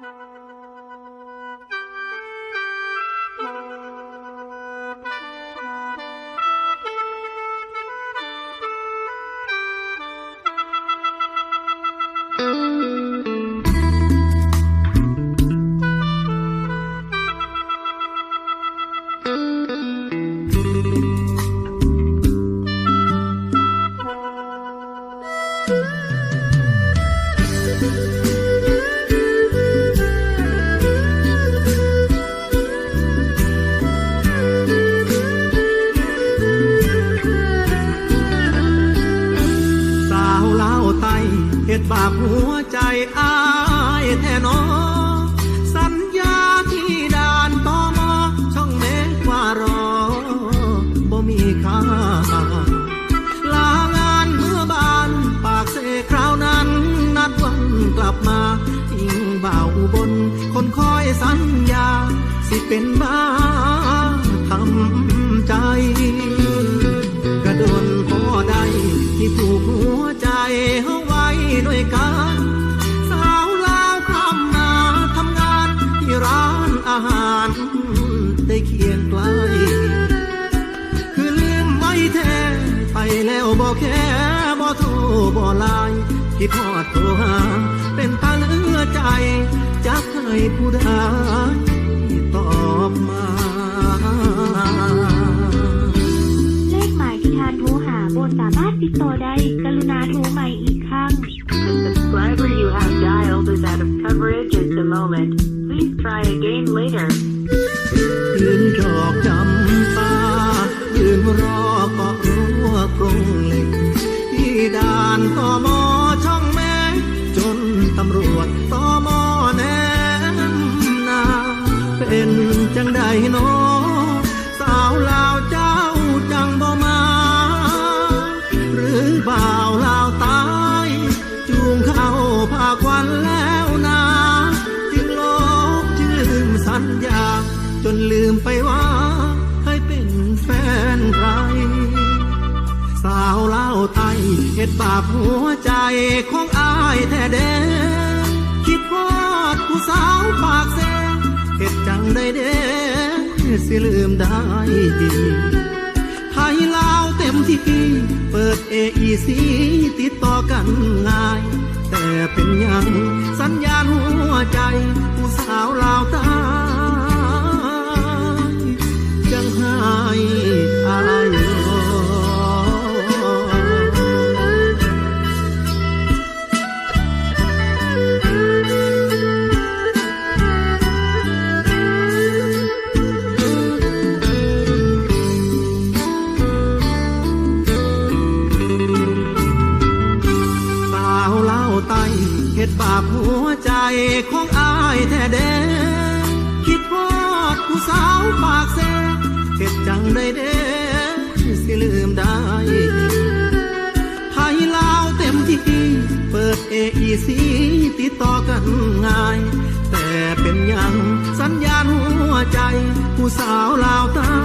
ส อายแท้หนอสัญญาที่ด่านตอมอช่องเมฆว่ารอบ่มีค่าลางานเมื่อบานปากเสคราวนั้น นัดวันกลับมาอิงบ่าวอุบนคนคอยสัญญา สิเป็นบ้า บ่ไลน์คิดทอดโทรหา เป็นตาเหลือใจจะเคยผู้ใดตอบมาเลขหมายที่ทานโทรหาบนสามารถติดต่อได้ กรุณาโทรใหม่อีกครั้ง The subscriber you have dialed is out of coverage at the moment. Please try again later. นอสาวลาวเจ้าจังบ่มา หรือบ่าวลาวตาย จูงเข้าพาควันแล้วนาจึงลบจึงลืมสัญญา จนลืมไปว่าเคยเป็นแฟนใคร สาวลาวไทยเหตุบาปหัวใจของอายแท้เด้ ได้ดีไทยลาวเต็มที่เปิด AEC ติดต่อกันง่าย แต่เป็นยังสัญญาณหัว บาปหัวใจของอายแท้เด้คิดพอดผู้สาวปากแซเหตุจังได้เด้สิลืมได้ไทยลาวเต็มที่ เปิด AEC ติดต่อกันง่าย แต่เป็นยังสัญญาณหัวใจ ผู้สาวลาวตา